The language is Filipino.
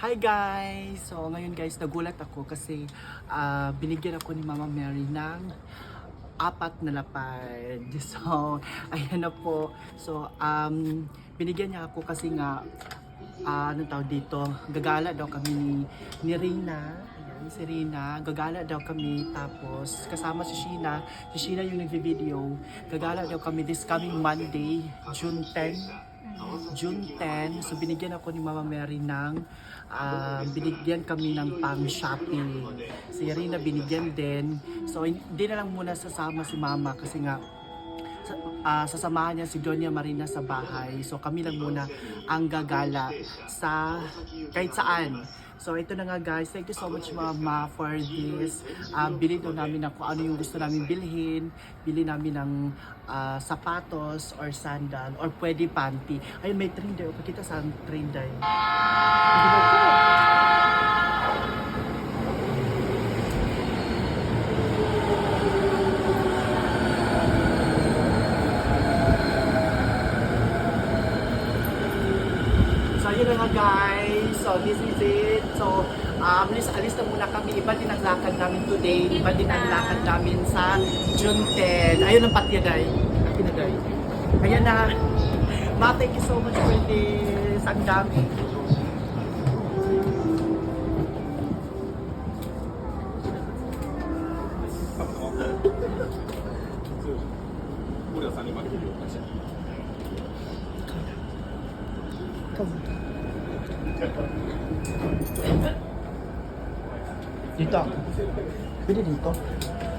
Hi guys! So ngayon guys, nagulat ako kasi ah, binigyan ako ni Mama Mary ng apat na lapad. So, ayan na po. So, um, binigyan niya ako kasi nga, ah, anong tawag dito, gagala daw kami ni, ni Rina. Ayan, si Rina. Gagala daw kami. Tapos, kasama si Sheena. Si Sheena yung nagvi-video. Gagala daw kami this coming Monday, June 10. June 10, so binigyan ako ni Mama Mary ng ah, binigyan kami ng pang shopping. Si Rina binigyan din. So hindi na lang muna sasama si Mama kasi nga ah, sasamahan niya si Doña Marina sa bahay. So kami lang muna ang gagala sa kahit saan. So ito na nga guys, thank you so much Mama for this. Uh, bili daw namin ng kung ano yung gusto namin bilhin. Bili namin ng ah, sapatos or sandal or pwede panty. Ayun, may train day. Pakita sa train day. So yun na nga guys. So this is it. So um, alis, alis na muna kami. Iba din ang lakad namin today. Iba din ang lakad namin sa June 10. Ayun ang patyagay. Pinagay. Ayan na. Ma, thank you so much for this. Ang dami. 物流 펴본다. 있다. 그릴 있다.